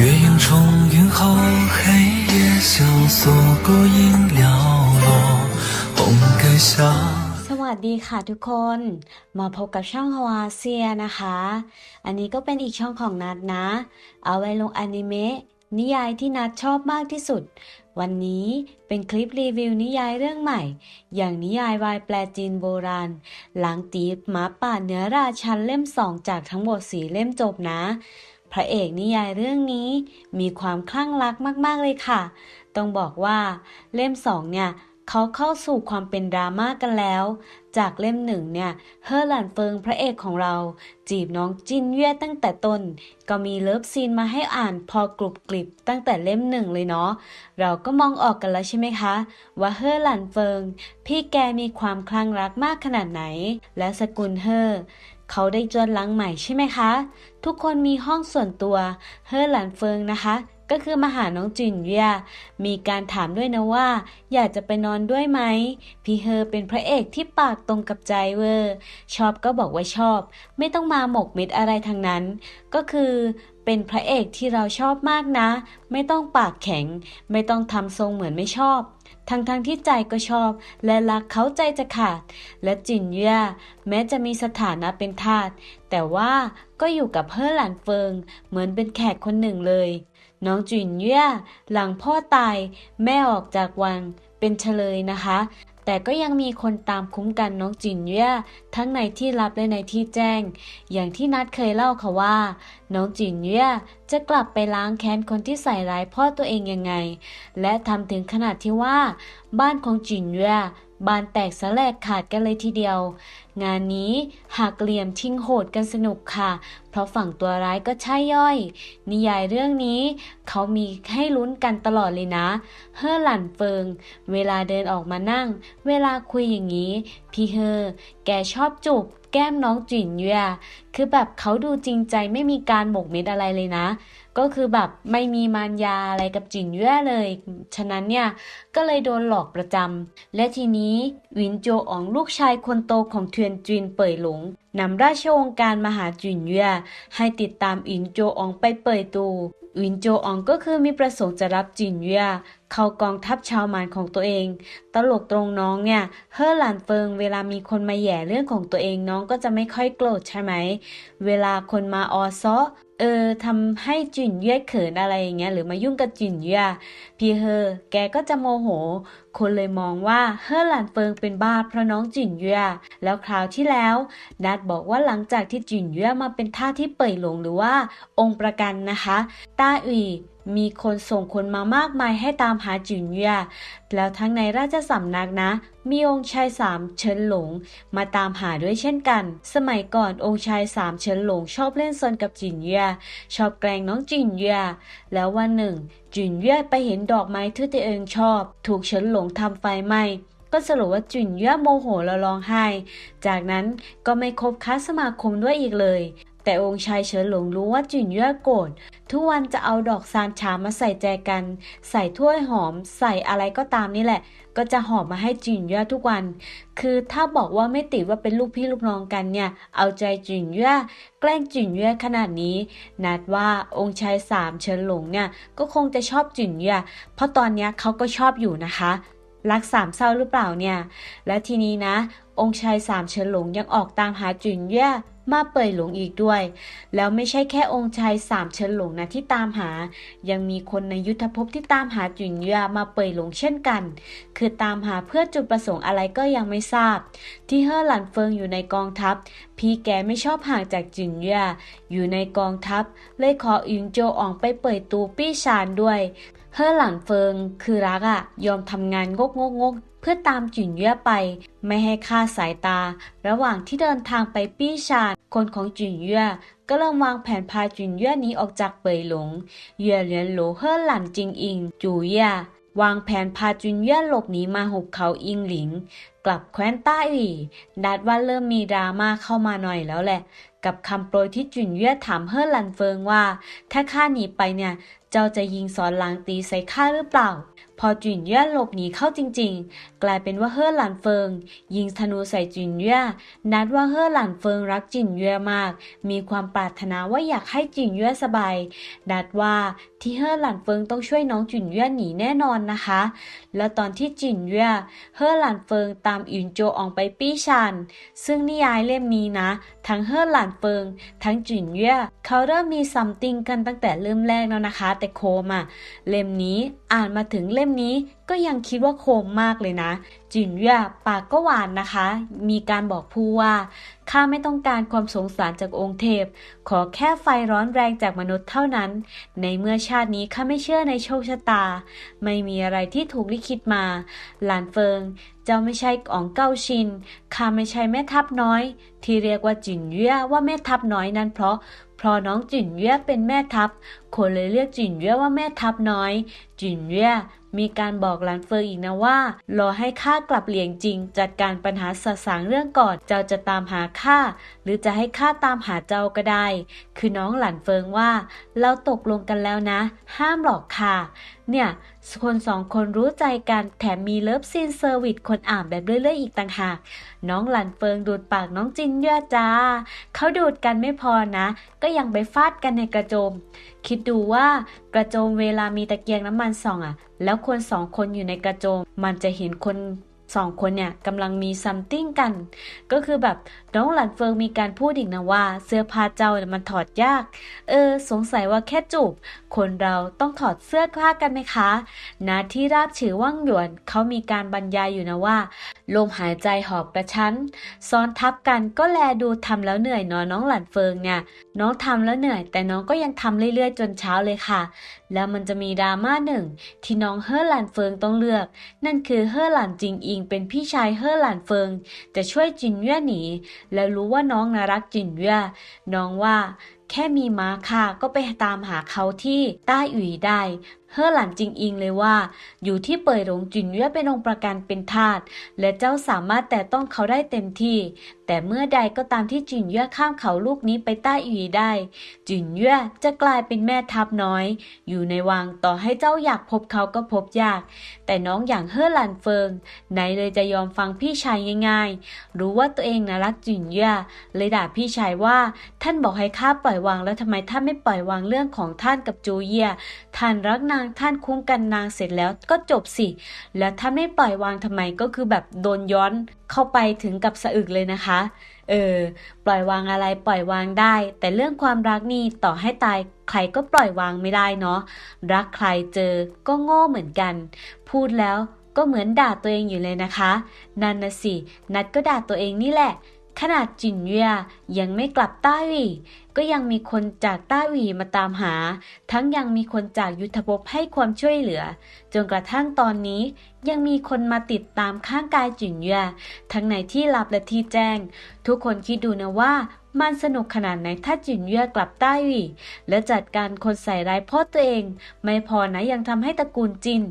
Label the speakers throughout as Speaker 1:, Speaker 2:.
Speaker 1: 月影重云后，黑夜萧索，孤影寥落，红盖下。
Speaker 2: สวัสดีค่ะทุกคน มาพบกับช่องฮวาเซียนะคะ อันนี้ก็เป็นอีกช่องของนัดนะ เอาไว้ลงอนิเมะนิยายที่นัดชอบมากที่สุด วันนี้เป็นคลิปรีวิวนิยายเรื่องใหม่ อย่างนิยายวายแปลจีนโบราณ หลังตีบหมาป่าเนื้อราชันเล่มสองจากทั้งหมดสี่เล่มจบนะ พระเอกนิยายเรื่องนี้มีความคลั่งรักมาก ๆ เลยค่ะ ต้องบอกว่าเล่มสองเนี่ยเขาเข้าสู่ความเป็นดราม่ากันแล้ว จากเล่มหนึ่งเนี่ย เฮอร์หลันเฟิงพระเอกของเรา จีบน้องจินเย่ตั้งแต่ต้น ก็มีเลิฟซีนมาให้อ่านพอกรุบกริบตั้งแต่เล่มหนึ่งเลยเนาะ เราก็มองออกกันแล้วใช่ไหมคะ ว่าเฮอร์หลันเฟิง พี่แกมีความคลั่งรักมากขนาดไหน และสกุลเฮอร์ เขาได้จวนหลังใหม่ใช่ไหมคะ ทุกคนมีห้องส่วนตัวเฮอร์หลันเฟิงนะคะ ก็คือมาหาน้องจินเวียมีการถามด้วยนะว่า อยากจะไปนอนด้วยไหม พี่เฮอเป็นพระเอกที่ปากตรงกับใจเวอร์ ชอบก็บอกว่าชอบ ไม่ต้องมาหมกม็ดอะไรทางนั้น ก็คือเป็นพระเอกที่เราชอบมากนะ ไม่ต้องปากแข็ง ไม่ต้องทำทรงเหมือนไม่ชอบ ทั้งๆทที่ใจก็ชอบ และรักเขาใจจะขาด และจินเย่แม้จะมีสถานะเป็นทาสแต่ว่าก็อยู่กับเพ่อหลานเฟิง เหมือนเป็นแขกคนหนึ่งเลย น้องจินเย่หลังพ่อตาย แม่ออกจากวังเป็นเฉลยนะคะ แต่ก็ยังมีคนตามคุ้มกันน้องจินเย่ทั้งในที่ลับและในที่แจ้ง อย่างที่นัดเคยเล่าค่ะว่า น้องจินเย่จะกลับไปล้างแค้นคนที่ใส่ร้ายพ่อตัวเองยังไง และทำถึงขนาดที่ว่า บ้านของจินเย่ บานแตกสแลายขาดกันเลยทีเดียว งานนี้หากเหลี่ยมชิงโหดกันสนุกค่ะ เพราะฝั่งตัวร้ายก็ใช่ย่อย นิยายเรื่องนี้ เขามีให้ลุ้นกันตลอดเลยนะ เฮอหลั่นเฟิง เวลาเดินออกมานั่ง เวลาคุยอย่างนี้ พี่เฮอ แกชอบจูบแก้มน้องจินเย่คือแบบเขาดูจริงใจไม่มีการหมกเม็ดอะไรเลยนะ ก็คือแบบไม่มีมารยาอะไรกับจินเย่เลย ฉะนั้นเนี่ยก็เลยโดนหลอกประจำ และทีนี้หวินโจอองลูกชายคนโตของเทียนจินเป่ยหลงนำราชวงศ์การมาหาจินเย่ให้ติดตามอินโจอองไปเป่ยตูวินโจอองก็คือมีประสงค์จะรับจินเย่เข้ากองทัพชาวมานของตัวเอง ตลกตรงน้องเนี่ยเฮอหลานเฟิงเวลามีคนมาแย่เรื่องของตัวเองน้องก็จะไม่ค่อยโกรธใช่ไหม เวลาคนมาออซ้อ เออทำให้จินเย่เขินอะไรอย่างเงี้ยหรือมายุ่งกับจินเย่พี่เฮอแกก็จะโมโห คนเลยมองว่าเฮอหลานเฟิงเป็นบ้าเพราะน้องจินเย่แล้วคราวที่แล้ว นัดบอกว่าหลังจากที่จินเย่มาเป็นท่าที่เป่ยหลงหรือว่าองค์ประกันนะคะ ต้าอุย มีคนส่งคนมามากมายให้ตามหาจินเย่แล้วทั้งในราชสำนักนะ มีองค์ชายสามเฉินหลง มาตามหาด้วยเช่นกัน สมัยก่อนองค์ชายสามเฉินหลงชอบเล่นซนกับจินเย่ชอบแกล้งน้องจินเย่แล้ววันหนึ่ง จินเย่ไปเห็นดอกไม้ที่ตัวเองชอบ ถูกเฉินหลงทำไฟไหม้ก็สรุปว่าจินเย่โมโหแล้วร้องไห้ จากนั้นก็ไม่คบค้าสมาคมด้วยอีกเลย แต่องค์ชายเฉินหลงรู้ว่าจินเย่โกรธทุกวันจะเอาดอกซานชามาใส่แจกัน ใส่ถ้วยหอม ใส่อะไรก็ตามนี่แหละ ก็จะหอบมาให้จินเย่ทุกวัน คือถ้าบอกว่าไม่ติดว่าเป็นลูกพี่ลูกน้องกันเนี่ย เอาใจจินเย่แกล้งจินเย่ขนาดนี้ นัดว่าองค์ชายสามเฉินหลงเนี่ยก็คงจะชอบจินเย่เพราะตอนนี้เขาก็ชอบอยู่นะคะรักสามเศร้าหรือเปล่าเนี่ย และทีนี้นะ องค์ชายสามเฉินหลงยังออกตามหาจินเย่ มาเป่ยหลงอีกด้วย แล้วไม่ใช่แค่องค์ชายสามเฉินหลงนะที่ตามหา ยังมีคนในยุทธภพที่ตามหาจินเย่มาเป่ยหลงเช่นกัน คือตามหาเพื่อจุดประสงค์อะไรก็ยังไม่ทราบ ที่เฮอหลันเฟิงอยู่ในกองทัพ พี่แกไม่ชอบห่างจากจินเย่อยู่ในกองทัพ เลยขออิงโจอองไปเปิดตูปี้ชานด้วย เฮอหลันเฟิงคือรักอะยอมทำงานงกงกงกเพื่อตามจินเย่ไป ไม่ให้ค่าดสายตา ระหว่างที่เดินทางไปปี้ชานคนของจินเย่ก็เริ่มวางแผนพาจินเย่หนีออกจากเปยหลงเย่เหลียนโหลเฮอหลันจิงอิง จูเย่วางแผนพาจินเย่หลบหนีมาหุบเขาอิงหลิง กลับแคว้นต้าอีดัดว่าเริ่มมีดราม่าเข้ามาหน่อยแล้วแหละ กับคำโปรยที่จุนเย่ถามเฮอหลันเฟิงว่า ถ้าข้าหนีไปเนี่ย เจ้าจะยิงสอนหลางตีใส่ข้าหรือเปล่า อจุนเย่หลบหนีเข้าจริง ๆ กลายเป็นว่าเฮ่อหลานเฟิง ยิงธนูใส่จุนเย่นัดว่าเฮ่อหลานเฟิงรักจุนเย่มาก มีความปรารถนาว่าอยากให้จุนเย่สบายนัดว่าที่เฮ่อหลานเฟิงต้องช่วยน้องจุนเย่หนีแน่นอนนะคะ แล้วตอนที่จุนเย่เฮ่อหลานเฟิงตามอินโจอองไปปี้ชัน ซึ่งนิยายเล่มนี้นะ ทั้งเฮ่อหลานเฟิง ทั้งจุนเย่เขาเริ่มมีซัมติงกันตั้งแต่เริ่มแรกแล้วนะคะ แต่โคมอะเล่มนี้อ่านมาถึงเล่มนี้ก็ยังคิดว่าโคมมากเลยนะ จินเย่ยปากก็หวานนะคะ มีการบอกผู้ว่า ข้าไม่ต้องการความสงสารจากองค์เทพ ขอแค่ไฟร้อนแรงจากมนุษย์เท่านั้น ในเมื่อชาตินี้ข้าไม่เชื่อในโชคชะตา ไม่มีอะไรที่ถูกลิขิตมา หลานเฟิง เจ้าไม่ใช่อ๋องเก้าชิน ข้าไม่ใช่แม่ทัพน้อย ที่เรียกว่าจินเย่ว่าแม่ทัพน้อยนั้นเพราะเพราะน้องจินเย่เป็นแม่ทัพ คนเลยเรียกจินเย่ว่าแม่ทัพน้อย จินเย่มีการบอกหลานเฟิงอีกนะว่า รอให้ข้ากลับเหลียงจริง จัดการปัญหาสสางเรื่องก่อน เจ้าจะตามหาข้าหรือจะให้ข้าตามหาเจ้าก็ได้ คือน้องหลานเฟิงว่า เราตกลงกันแล้วนะ ห้ามหลอกค่ะ เนี่ย คนสองคนรู้ใจกันแถมมีเลิฟซีนเซอร์วิสคนอ่านแบบเรื่อยๆอีกต่างหาก น้องหลันเฟิงดูดปากน้องจินเย่อจ้า เขาดูดกันไม่พอนะ ก็ยังไปฟาดกันในกระโจม คิดดูว่ากระโจมเวลามีตะเกียงน้ำมันส่องอะแล้วคนสองคนอยู่ในกระโจม มันจะเห็นคน สองคนเนี่ยกำลังมีซัมติ้งกัน ก็คือแบบน้องหลันเฟิงมีการพูดอีกนะว่า เสื้อผ้าเจ้ามันถอดยาก เออ สงสัยว่าแค่จูบ คนเราต้องถอดเสื้อผ้ากันไหมคะนาที่ราบฉือว่างหยวนเขามีการบรรยายอยู่นะว่า ลมหายใจหอบกระชั้น ซ้อนทับกันก็แลดูทำแล้วเหนื่อยเนอะน้องหลันเฟิงเนี่ย น้องทำแล้วเหนื่อย แต่น้องก็ยังทำเรื่อยๆ จนเช้าเลยค่ะ แล้วมันจะมีดราม่าหนึ่งที่น้องเฮ่อหลานเฟิงต้องเลือก นั่นคือเฮ่อหลานจิงอิงเป็นพี่ชายเฮ่อหลานเฟิง จะช่วยจินเย่ยหนี และรู้ว่าน้องน่ารักจินเย่ยน้องว่าแค่มีม้าค่ะก็ไปตามหาเขาที่ใต้อุ๋ยได้ เฮ่อหลานจิงอิงเลยว่า อยู่ที่เป่ยหลงจินเย่เป็นองค์ประกันเป็นทาสและเจ้าสามารถแต่ต้องเขาได้เต็มที่ แต่เมื่อใดก็ตามที่จินเย่ข้ามเขาลูกนี้ไปใต้อุ๋ยได้ จินเย่จะกลายเป็นแม่ทัพน้อย อยู่ในวังต่อให้เจ้าอยากพบเขาก็พบยาก แต่น้องอย่างเฮ่อหลานเฟิงไหนเลยจะยอมฟังพี่ชายง่าย ๆ รู้ว่าตัวเองนะรักจินเย่เลยด่าพี่ชายว่า ท่านบอกให้ข้าปล่อยวางแล้วทำไมท่านไม่ปล่อยวางเรื่องของท่านกับจูเยียท่านรักนางท่านคุ้มกันนางเสร็จแล้วก็จบสิ แล้วท่านไม่ปล่อยวางทำไมก็คือแบบโดนย้อนเข้าไปถึงกับสะอึกเลยนะคะ เออ ปล่อยวางอะไรปล่อยวางได้ แต่เรื่องความรักนี่ต่อให้ตายใครก็ปล่อยวางไม่ได้เนาะ รักใครเจอก็โง่เหมือนกัน พูดแล้วก็เหมือนด่าตัวเองอยู่เลยนะคะ นั่นนะสิ นัดก็ด่าตัวเองนี่แหละ ขนาดจินเวียยังไม่กลับต้าหวีก็ยังมีคนจากต้าหวีมาตามหา ทั้งยังมีคนจากยุทธภพให้ความช่วยเหลือ จนกระทั่งตอนนี้ ยังมีคนมาติดตามข้างกายจินเวียทั้งในที่ลับและที่แจ้ง ทุกคนคิดดูนะว่า มันสนุกขนาดไหนถ้าจินเย่ยกลับใต้หวีและจัดการคนใส่ร้ายพ่อตัวเอง ไม่พอนะยังทำให้ตระกูลจิน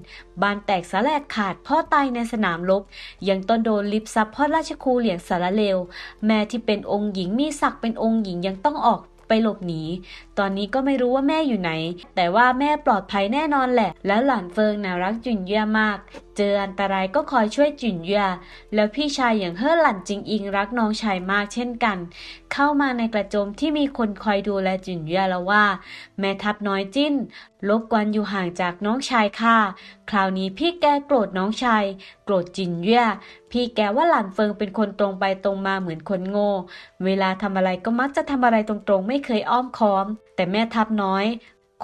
Speaker 2: บานแตกสาแลกขาดพ่อตายในสนามรบยังต้นโดนลิบซับพ่อราชครูเหลียงสารเลว แม่ที่เป็นองค์หญิงมีศักดิ์เป็นองค์หญิงยังต้องออกไปหลบหนี ตอนนี้ก็ไม่รู้ว่าแม่อยู่ไหน แต่ว่าแม่ปลอดภัยแน่นอนแหละ แล้วหลานเฟิงน่ารักจุนเย่ยมากเจออันตรายก็คอยช่วยจุนเย่ยแล้วพี่ชายอย่างเฮ่อหลันจิงอิงรักน้องชายมากเช่นกัน เข้ามาในกระโจมที่มีคนคอยดูแลจุนเย่ยแล้วว่า แม่ทัพน้อยจิ้น ลบกวนอยู่ห่างจากน้องชายค่ะ คราวนี้พี่แกโกรธน้องชาย โกรธจินเย่ยพี่แกว่าหลานเฟิงเป็นคนตรงไปตรงมาเหมือนคนโง่ เวลาทำอะไรก็มักจะทำอะไรตรงๆ ไม่เคยอ้อมค้อม แต่แม่ทัพน้อย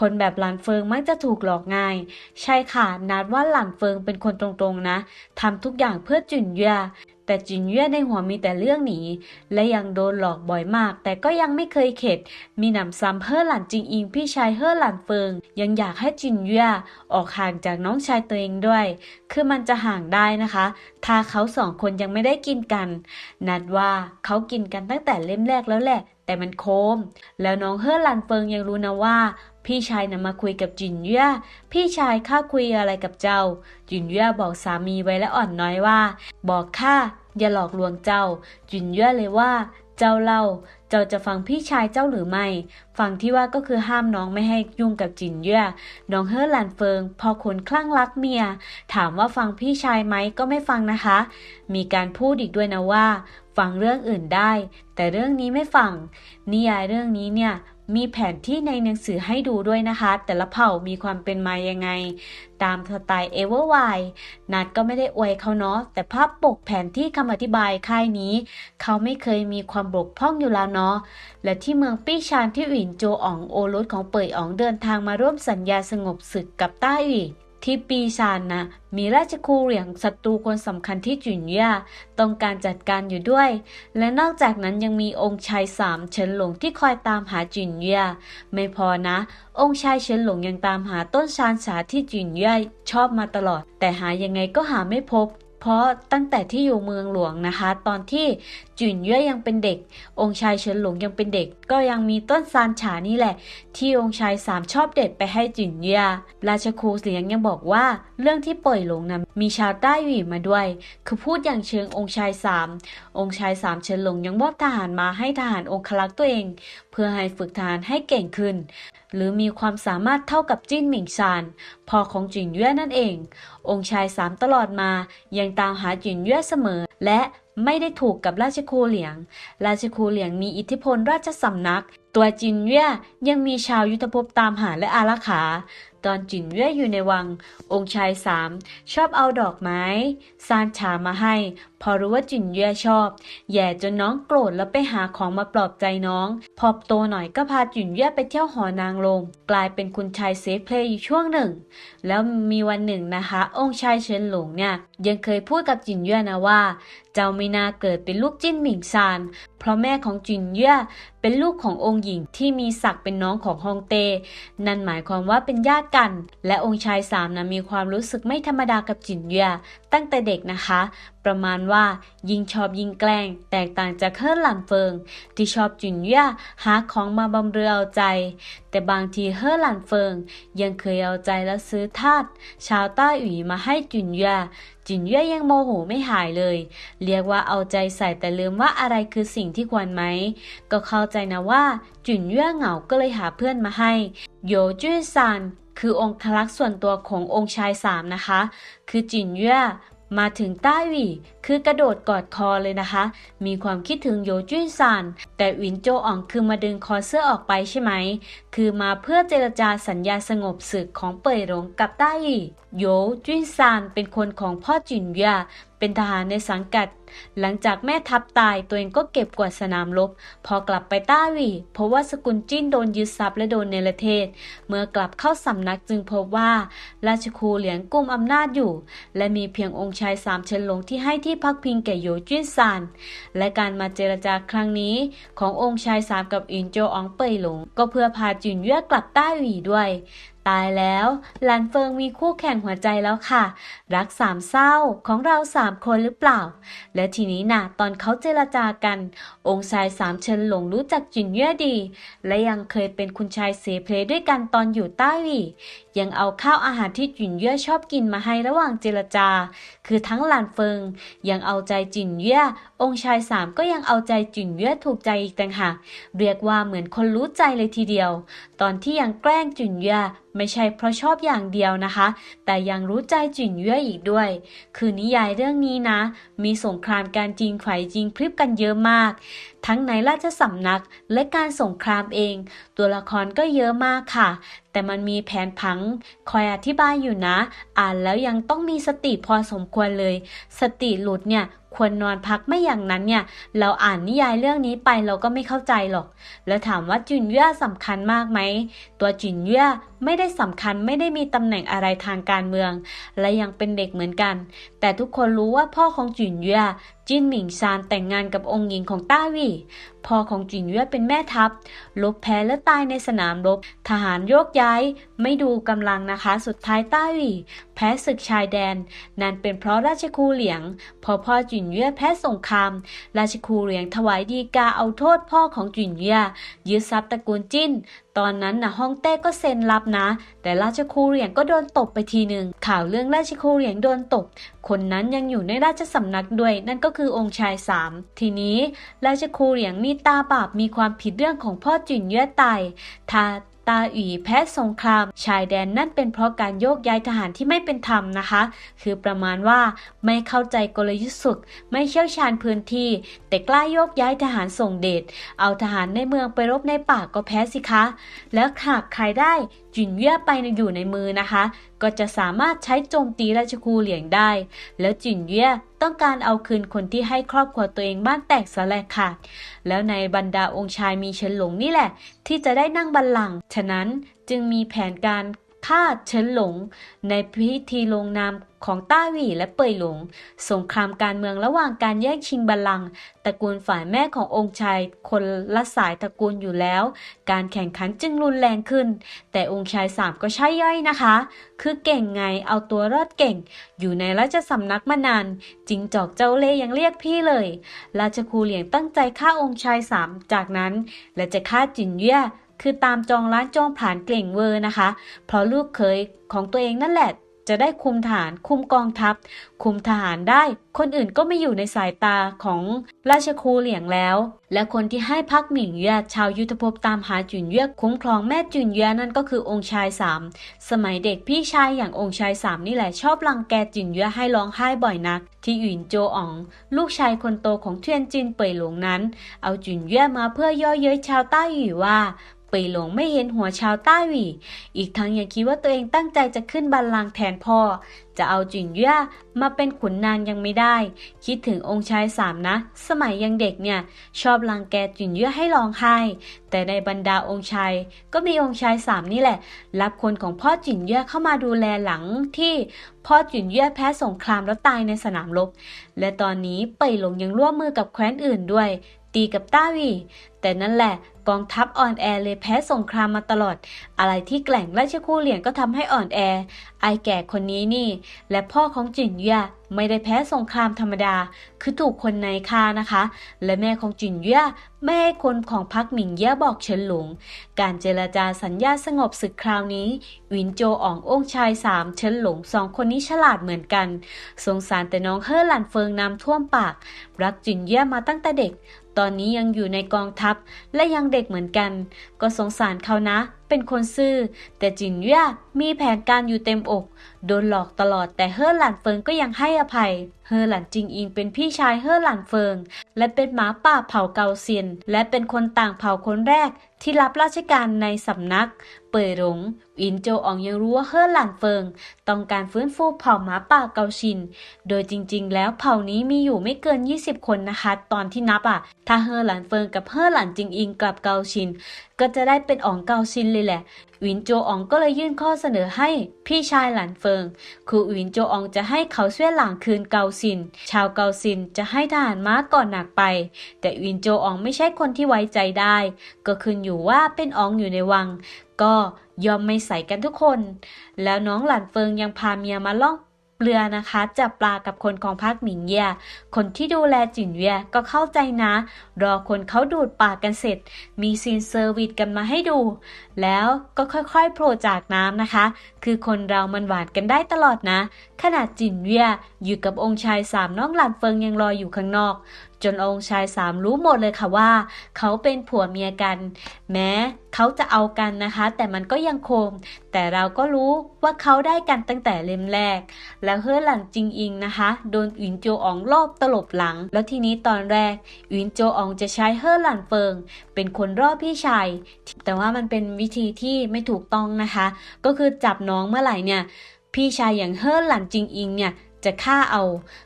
Speaker 2: คนแบบหลานเฟิงมักจะถูกหลอกง่าย ใช่ค่ะ นัดว่าหลานเฟิงเป็นคนตรงๆนะทำทุกอย่างเพื่อจุนเย่ยแต่จินเย่ยในหัวมีแต่เรื่องหนีและยังโดนหลอกบ่อยมาก แต่ก็ยังไม่เคยเข็ด มีหนำซ้ำเฮ่อหลานจิงอิงพี่ชายเฮ่อหลานเฟิง ยังอยากให้จินเย่ยออกห่างจากน้องชายตัวเองด้วย คือมันจะห่างได้นะคะ ถ้าเขาสองคนยังไม่ได้กินกัน นัดว่าเขากินกันตั้งแต่เล่มแรกแล้วแหละ แต่มันโคม แล้วน้องเฮ่อหลานเฟิงยังรู้นะว่า พี่ชายนำมาคุยกับจินเย่ยพี่ชายข้าคุยอะไรกับเจ้า จินเย่ยบอกสามีไว้และอ่อนน้อยว่า บอกข้าอย่าหลอกลวงเจ้า จินเย่ยเลยว่า เจ้าเล่า เจ้าจะฟังพี่ชายเจ้าหรือไม่ ฟังที่ว่าก็คือห้ามน้องไม่ให้ยุ่งกับจินเย่ยน้องเฮอหลานเฟิง พอคนคลั่งรักเมีย ถามว่าฟังพี่ชายไหมก็ไม่ฟังนะคะ มีการพูดอีกด้วยนะว่า ฟังเรื่องอื่นได้ แต่เรื่องนี้ไม่ฟัง นิยายเรื่องนี้เนี่ย มีแผนที่ในหนังสือให้ดูด้วยนะคะ แต่ละเผ่ามีความเป็นมายังไง ตามสไตล์เอเวอร์ไวนัดก็ไม่ได้อวยเขาเนาะแต่ภาพปกแผนที่คำอธิบายค่ายนี้ เขาไม่เคยมีความบกพร่องอยู่แล้วเนาะและที่เมืองปี้ชานที่หวินโจอ๋องโอรสของเป่ยอ๋องเดินทางมาร่วมสัญญาสงบศึกกับต้าหวี่ ที่ปีชานนะมีราชครูเหลียงศัตรูคนสำคัญที่จุนย่าต้องการจัดการอยู่ด้วย และนอกจากนั้นยังมีองค์ชายสามเฉินหลงที่คอยตามหาจุนย่าไม่พอนะ องค์ชายเฉินหลงยังตามหาต้นชานสาที่จุนย่าชอบมาตลอด แต่หายังไงก็หาไม่พบ เพราะตั้งแต่ที่อยู่เมืองหลวงนะคะ ตอนที่จุนเย่ยยังเป็นเด็ก องค์ชายเฉินหลงยังเป็นเด็ก ก็ยังมีต้นซานฉานี่แหละ ที่องค์ชายสามชอบเด็ดไปให้จุนเย่ยราชครูเสียงยังบอกว่าเรื่องที่ปล่อยหลงนะมีชาวใต้หวีมาด้วย คือพูดอย่างเชิงองค์ชายสามองค์ชายสามเฉินหลงยังมอบทหารมาให้ทหารองคลักษ์ตัวเอง พื่อให้ฝึกทานให้เก่งขึ้น หรือมีความสามารถเท่ากับจิ้นหมิงชานพ่อของจินเย่นั่นเอง องค์ชายสามตลอดมายังตามหาจินเย่เสมอ และไม่ได้ถูกกับราชครูเหลียง ราชครูเหลียงมีอิทธิพลราชสำนัก ตัวจินเย่ยยังมีชาวยุทธภพตามหาและอารักขาตอนจินเย่ยอยู่ในวัง องค์ชายสามชอบเอาดอกไม้ซานฉามาให้ พอรู้ว่าจินเย่ชอบ แย่จนน้องโกรธแล้วไปหาของมาปลอบใจน้อง พอโตหน่อยก็พาจินเย่ไปเที่ยวหอนางลมกลายเป็นคุณชายเซฟเพลย์อยู่ช่วงหนึ่ง แล้วมีวันหนึ่งนะคะ องค์ชายเฉินหลงเนี่ยยังเคยพูดกับจินเย่นะว่า เจ้าไม่น่าเกิดเป็นลูกจิ้นหมิงซาน เพราะแม่ของจินเย่เป็นลูกขององค์หญิงที่มีศักดิ์เป็นน้องของฮองเต นั่นหมายความว่าเป็นญาติกัน และองค์ชายสามนะมีความรู้สึกไม่ธรรมดากับจินเย่ยตั้งแต่เด็กนะคะ ประมาณว่ายิงชอบยิงแกล้ง แตกต่างจากเฮิร์หลันเฟิง ที่ชอบจินเย่ยหาของมาบำเรอเอาใจ แต่บางทีเฮิร์หลันเฟิง ยังเคยเอาใจและซื้อทาสชาวต้าอุ๋ยมาให้จินเย่ยจินเย่ยยังโมโหไม่หายเลย เรียกว่าเอาใจใส่แต่ลืมว่าอะไรคือสิ่งที่ควรไหม ก็เข้าใจนะว่าจุนเย่เหงาก็เลยหาเพื่อนมาให้ โยจุ้ยซาน คือองค์คลักษ์ส่วนตัวขององค์ชายสามนะคะ คือจินเย่มาถึงใต้หวี่คือกระโดดกอดคอเลยนะคะ มีความคิดถึงโยจุ้ยซานแต่หวินโจอ่องคือมาดึงคอเสื้อออกไปใช่ไหม คือมาเพื่อเจรจาสัญญาสงบศึกของเป่ยหลงกับต้าหวี่โยจุ้ยซานเป็นคนของพ่อจินเย่เป็นทหารในสังกัด หลังจากแม่ทัพตายตัวเองก็เก็บกวาดสนามรบพอกลับไปต้าวีเพราะว่าสกุลจิ้นโดนยึดทรัพย์และโดนเนรเทศ เมื่อกลับเข้าสำนักจึงพบว่า ราชครูเหลียงกุมอำนาจอยู่ และมีเพียงองค์ชายสามเฉินหลงที่ให้ที่พักพิงแก่โยจิ้นซานและการมาเจรจาครั้งนี้ ขององค์ชายสามกับอินโจอองเปยหลง ก็เพื่อพาจินเย่กลับต้าวีด้วย ตายแล้ว หลานเฟิงมีคู่แข่งหัวใจแล้วค่ะ รักสามเศร้าของเราสามคนหรือเปล่า และทีนี้นะตอนเขาเจรจากัน องค์ชายสามเฉินหลงรู้จักจินเย่ดี และยังเคยเป็นคุณชายเสเพลด้วยกันตอนอยู่ใต้หวี ยังเอาข้าวอาหารที่จินเย่ยชอบกินมาให้ระหว่างเจรจา คือทั้งหลานเฟิงยังเอาใจจินเย่ยองค์ชายสามก็ยังเอาใจจินเย่ยถูกใจอีกต่างหากเรียกว่าเหมือนคนรู้ใจเลยทีเดียว ตอนที่ยังแกล้งจินเย่ยไม่ใช่เพราะชอบอย่างเดียวนะคะ แต่ยังรู้ใจจินเย่ยอีกด้วย คือนิยายเรื่องนี้นะ มีสงครามการจริงไขจริงพริบกันเยอะมากทั้งในราชสำนักและการสงครามเอง ตัวละครก็เยอะมากค่ะ แต่มันมีแผนผัง คอยอธิบายอยู่นะ อ่านแล้วยังต้องมีสติพอสมควรเลย สติหลุดเนี่ยควรนอนพักไม่อย่างนั้นเนี่ย เราอ่านนิยายเรื่องนี้ไปเราก็ไม่เข้าใจหรอก แล้วถามว่าจุนเย่ยสำคัญมากไหม ตัวจุนเย่ยไม่ได้สำคัญไม่ได้มีตำแหน่งอะไรทางการเมือง และยังเป็นเด็กเหมือนกัน แต่ทุกคนรู้ว่าพ่อของจุนเย่ยจินหมิงซานแต่งงานกับองค์หญิงของต้าวี่พ่อของจินเย่ยเป็นแม่ทัพลบแพ้และตายในสนามรบ ทหารโยกย้าย ไม่ดูกำลังนะคะ สุดท้ายต้าวี่ แพ้ศึกชายแดน นั่นเป็นเพราะราชครูเหลียง พอพ่อจินเย่แพ้สงคราม ราชครูเหลียงถวายดีกาเอาโทษพ่อของจินเย่ยยึดทรัพย์ตระกูลจิ้น ตอนนั้นนะฮ่องเต้ก็เซ็นรับนะ แต่ราชครูเหรียญก็โดนตบไปทีหนึ่งข่าวเรื่องราชครูเหรียญโดนตบ คนนั้นยังอยู่ในราชสำนักด้วย นั่นก็คือองค์ชายสามทีนี้ราชครูเหลียงมีตาบาปมีความผิดเรื่องของพ่อจุนเย่ไตทา ตาอีแพ้สงคราม ชายแดนนั่นเป็นเพราะการโยกย้ายทหารที่ไม่เป็นธรรมนะคะ คือประมาณว่าไม่เข้าใจกลยุทธ์ศึก ไม่เชี่ยวชาญพื้นที่ แต่กล้าโยกย้ายทหารส่งเดชเอาทหารในเมืองไปรบในป่าก็แพ้สิคะ แล้วหากใครได้จุนเยื่อไปอยู่ในมือนะคะก็จะสามารถใช้โจมตีราชครูเหลียงได้ แล้วจินเย่ต้องการเอาคืนคนที่ให้ครอบครัวตัวเองบ้านแตกสลายค่ะแล้วในบรรดาองค์ชายมีเฉินหลงนี่แหละ ที่จะได้นั่งบัลลังก์ ฉะนั้นจึงมีแผนการ ฆ่าเฉินหลง ในพิธีลงนามของต้าหวี่และเป่ยหลง สงครามการเมืองระหว่างการแย่งชิงบัลลังก์ตระกูลฝ่ายแม่ขององค์ชายคนละสายตระกูลอยู่แล้ว การแข่งขันจึงรุนแรงขึ้น แต่องค์ชายสามก็ใช่ย่อยนะคะ คือเก่งไงเอาตัวรอดเก่ง อยู่ในราชสำนักมานานจิงจอกเจ้าเล่ห์ยังเรียกพี่เลย ราชครูเหลียงตั้งใจฆ่าองค์ชายสามจากนั้น และจะฆ่าจินเย่ย คือตามจองร้านจองผ่านเกล่งเวอร์นะคะ เพราะลูกเคยของตัวเองนั่นแหละ จะได้คุมฐาน คุมกองทัพ คุมทหารได้ คนอื่นก็ไม่อยู่ในสายตาของราชครูเหลียงแล้ว และคนที่ให้พักหมิงเย่ยชาวยุทธภพตามหาจุนเย่ยคุ้มครองแม่จุนเย่ยนั่นก็คือองค์ชายสามสมัยเด็กพี่ชายอย่างองค์ชายสามนี่แหละชอบรังแกจุนเย่ยให้ร้องไห้บ่อยนักที่หยินโจอ๋อง ลูกชายคนโตของเทียนจินเป่ยหลงนั้น เอาจุนเย่มาเพื่อย่อเย้ยชาวใต้หยี่ว่า เปยหลงไม่เห็นหัวชาวใต้หวี่ อีกทั้งยังคิดว่าตัวเองตั้งใจจะขึ้นบัลลังก์แทนพ่อ จะเอาจุนเย่ยมาเป็นขุนนางยังไม่ได้ คิดถึงองค์ชายสามนะ สมัยยังเด็กเนี่ย ชอบรังแกจุนเย่ยให้ร้องไห้ แต่ในบรรดาองค์ชาย ก็มีองค์ชายสามนี่แหละ รับคนของพ่อจุนเย่ยเข้ามาดูแลหลังที่พ่อจุนเย่ยแพ้สงครามแล้วตายในสนามรบ และตอนนี้เปยหลงยังร่วมมือกับแคว้นอื่นด้วย ตีกับต้าหวีแต่นั่นแหละ กองทัพอ่อนแอเลยแพ้สงครามมาตลอด อะไรที่แกล่งราชคู่เหรียญก็ทำให้อ่อนแอ ไอแก่คนนี้นี่ และพ่อของจินเย่ยไม่ได้แพ้สงครามธรรมดา คือถูกคนในฆ่านะคะ และแม่ของจินเย่ยไม่คนของพรรคหมิงเย่ยบอกเฉินหลง การเจรจาสัญญาสงบศึกคราวนี้วินโจอ่ององชายสามเฉินหลงสองคนนี้ฉลาดเหมือนกัน สงสารแต่น้องเฮ่อหลันเฟิงน้ำท่วมปาก รักจินเย่ยมาตั้งแต่เด็ก ตอนนี้ยังอยู่ในกองทัพและยังเด็กเหมือนกัน ก็สงสารเขานะ เป็นคนซื่อ แต่จินเย่มีแผนการอยู่เต็มอก โดนหลอกตลอดแต่เฮอหลันเฟิงก็ยังให้อภัย เฮอหลันจิงอิงเป็นพี่ชายเฮอหลันเฟิง และเป็นหมาป่าเผ่าเกาเซียน และเป็นคนต่างเผ่าคนแรกที่รับราชการในสำนัก เป่ยหลงอินโจอองยังรู้ว่าเฮอหลันเฟิง ต้องการฟื้นฟูเผ่าหมาป่าเกาชิน โดยจริง ๆ แล้วเผ่านี้มีอยู่ไม่เกิน 20 คนนะคะ ตอนที่นับอะ ถ้าเฮอหลันเฟิงกับเฮอหลันจิงอิงกลับเกาชิน ก็จะได้เป็นอองเกาชินเลยแหละวินโจอองก็เลยยื่นข้อเสนอให้พี่ชายหลันเฟิง คือวินโจอองจะให้เขาช่วยหลังคืนเกาซิน ชาวเกาซินจะให้ทหารม้าก่อนหนักไป แต่วินโจอองไม่ใช่คนที่ไว้ใจได้ ก็ขึ้นอยู่ว่าเป็นอองอยู่ในวัง ก็ยอมไม่ใส่กันทุกคน แล้วน้องหลานเฟิงยังพาเมียมาล่องเรือนะคะจับปลากับคนของพักหมิงเย่ยคนที่ดูแลจินเย่ยก็เข้าใจนะ รอคนเขาดูดปากกันเสร็จ มีซีนเซอร์วิสกันมาให้ดู แล้วก็ค่อยๆโผล่จากน้ำนะคะ คือคนเรามันหวานกันได้ตลอดนะ ขนาดจินเย่ยอยู่กับองค์ชายสามน้องหลานเฟิงยังรออยู่ข้างนอก จนองค์ชายสามรู้หมดเลยค่ะว่า เขาเป็นผัวเมียกัน แม้เขาจะเอากันนะคะ แต่มันก็ยังโคงแต่เราก็รู้ว่าเขาได้กันตั้งแต่เล่มแรก แล้วเฮือหลันจิงอิงนะคะ โดนอินโจอองรอบตลบหลัง แล้วทีนี้ตอนแรกอินโจอองจะใช้เฮือหลันเฟิง เป็นคนรอบพี่ชายแต่ว่ามันเป็นวิธีที่ไม่ถูกต้องนะคะ ก็คือจับน้องเมื่อไหร่เนี่ย พี่ชายอย่างเฮิร์หลันจิงอิงเนี่ยจะฆ่าเอา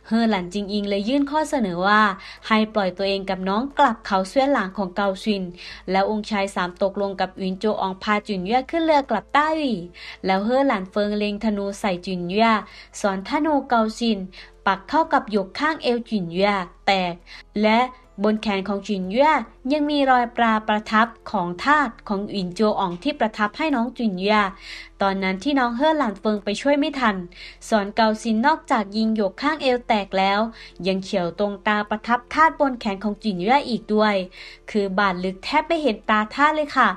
Speaker 2: เฮอหลันจิงอิงเลยยื่นข้อเสนอว่า ให้ปล่อยตัวเองกับน้องกลับเขาเสื้อหลังของเกาชิน แล้วองค์ชายสามตกลงกับวินโจอองพาจุนเย่ขึ้นเรือกลับใต้หวีแล้วเฮอหลันเฟิงเลงธนูใส่จุนเย่สอนธนูเกาชิน ปักเข้ากับหยกข้างเอวจุนเย่แตก และ บนแขนของจุนเย่ยยังมีรอยปลาประทับของทาสของอินโจอ่องที่ประทับให้น้องจุนเย่ ตอนนั้นที่น้องเฮอหลานเฟิงไปช่วยไม่ทัน สอนเกาซินนอกจากยิงหยกข้างเอวแตกแล้ว ยังเฉียวตรงตาประทับทาดบนแขนของจินเย่อีกด้วย คือบาดลึกแทบไม่เห็นตาทาดเลยค่ะ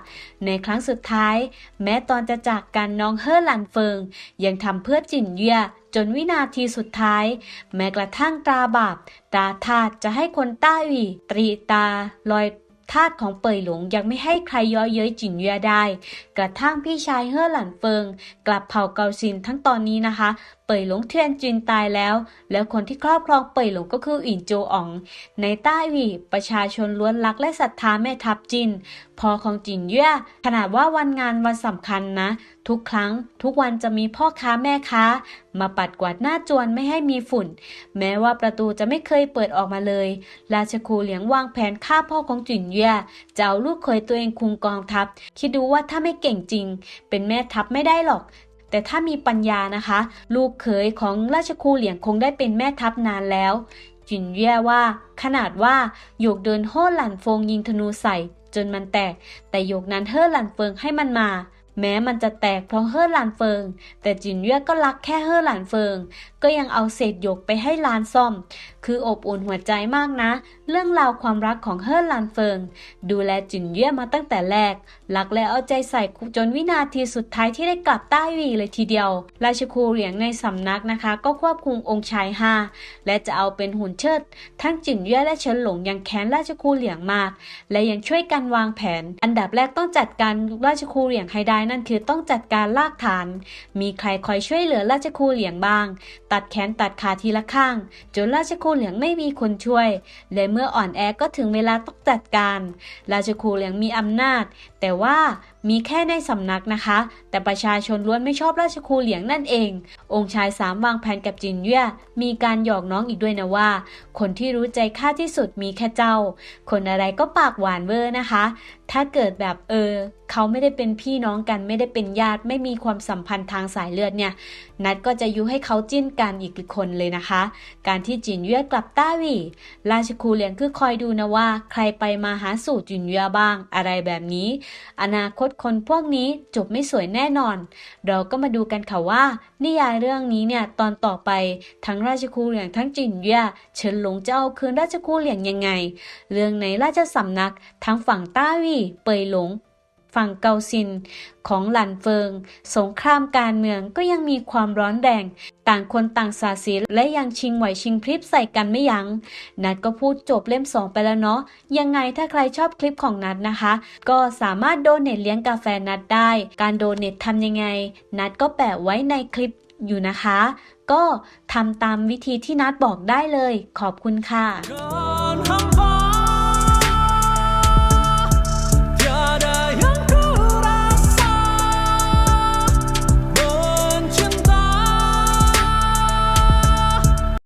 Speaker 2: ในครั้งสุดท้าย แม้ตอนจะจากกันน้องเฮอหลานเฟิง ยังทำเพื่อจินเย่จนวินาทีสุดท้าย แม้กระทั่งตาบาปตาทาสจะให้คนต้าวีตรีตาลอย ทาสของเปยหลงยังไม่ให้ใครย้อเย้ยจินเย่ได้ กระทั่งพี่ชายเฮ่อหลันเฟิง กลับเผ่าเกาซินทั้งตอนนี้นะคะ เปยหลงเทียนจินตายแล้ว แล้วคนที่ครอบครองเปยหลงก็คืออินโจอ๋อง ในใต้หวีประชาชนล้วนรักและศรัทธาแม่ทัพจิน พอของจินเย่ขนาดว่าวันงานวันสำคัญนะ ทุกครั้งทุกวันจะมีพ่อค้าแม่ค้า มาปัดกวาดหน้าจวนไม่ให้มีฝุ่น แม้ว่าประตูจะไม่เคยเปิดออกมาเลย ราชครูเหลียงวางแผนฆ่าพ่อของจินเย่จะเอาลูกเขยตัวเองคุมกองทัพ คิดดูว่าถ้าไม่เก่งจริง เป็นแม่ทัพไม่ได้หรอกแต่ถ้ามีปัญญานะคะ ลูกเขยของราชครูเหลียงคงได้เป็นแม่ทัพนานแล้ว จินเย่ว่า ขนาดว่าหยกเดินโห่หลันฟงยิงธนูใส่ จนมันแตก แต่หยกนั้นเฮ่อหลันเฟิงให้มันมา แม้มันจะแตกเพราะเฮ่อหลานเฟิง แต่จินเย่ก็รักแค่เฮ่อหลานเฟิง ก็ยังเอาเศษหยกไปให้ลานซ่อม คืออบอุ่นหัวใจมากนะ เรื่องราวความรักของเฮ่อหลานเฟิง ดูแลจินเย่มาตั้งแต่แรกรักและเอาใจใส่จนวินาทีสุดท้ายที่ได้กลับใต้วีเลยทีเดียว ราชครูเหลียงในสำนักนะคะ ก็ควบคุมองค์ชายห้าและจะเอาเป็นหุ่นเชิด ทั้งจินเย่และเฉินหลงยังแค้นราชครูเหลียงมาก และยังช่วยกันวางแผน อันดับแรกต้องจัดการราชครูเหลียงให้ได้นั่นคือต้องจัดการลากฐาน มีใครคอยช่วยเหลือราชครูเหลียงบ้างตัดแขนตัดขาทีละข้าง จนราชครูเหลียงไม่มีคนช่วย และเมื่ออ่อนแอก็ถึงเวลาต้องจัดการ ราชครูเหลียงมีอำนาจ แต่ว่า มีแค่ในสำนักนะคะ แต่ประชาชนล้วนไม่ชอบราชครูเหลียงนั่นเอง องค์ชายสามวางแผนกับจินเย่มีการหยอกน้องอีกด้วยนะว่า คนที่รู้ใจข้าที่สุดมีแค่เจ้า คนอะไรก็ปากหวานเวอร์นะคะ ถ้าเกิดแบบเออ เขาไม่ได้เป็นพี่น้องกันไม่ได้เป็นญาติไม่มีความสัมพันธ์ทางสายเลือดเนี่ย นัดก็จะยุให้เขาจิ้นกันอีกคนเลยนะคะ การที่จินเย่กลับต้าวีราชครูเหลียงคือคอยดูนะว่า ใครไปมาหาสู่จินเย่บ้าง อะไรแบบนี้ อนาคตคนพวกนี้จบไม่สวยแน่นอน เราก็มาดูกันค่ะว่า นิยายเรื่องนี้เนี่ยตอนต่อไปทั้งราชครูเหลียงทั้งจินเย่เฉินหลงจะเอาคืนราชครูเหลียงยังไง เรื่องในราชสำนักทั้งฝั่งต้าวีเปยหลง ฝั่งเกาซินของหลันเฟิง สงครามการเมืองก็ยังมีความร้อนแรง ต่างคนต่างสาสีและยังชิงไหวชิงพริบใส่กันไม่ยัง้ง นัดก็พูดจบเล่มสองไปแล้วเนาะ ยังไงถ้าใครชอบคลิปของนัดนะคะ ก็สามารถโดเนทเลี้ยงกาแฟนัดได้ การโดเนททำยังไง นัดก็แปะไว้ในคลิปอยู่นะคะ ก็ทำตามวิธีที่นัดบอกได้เลย ขอบคุณค่ะ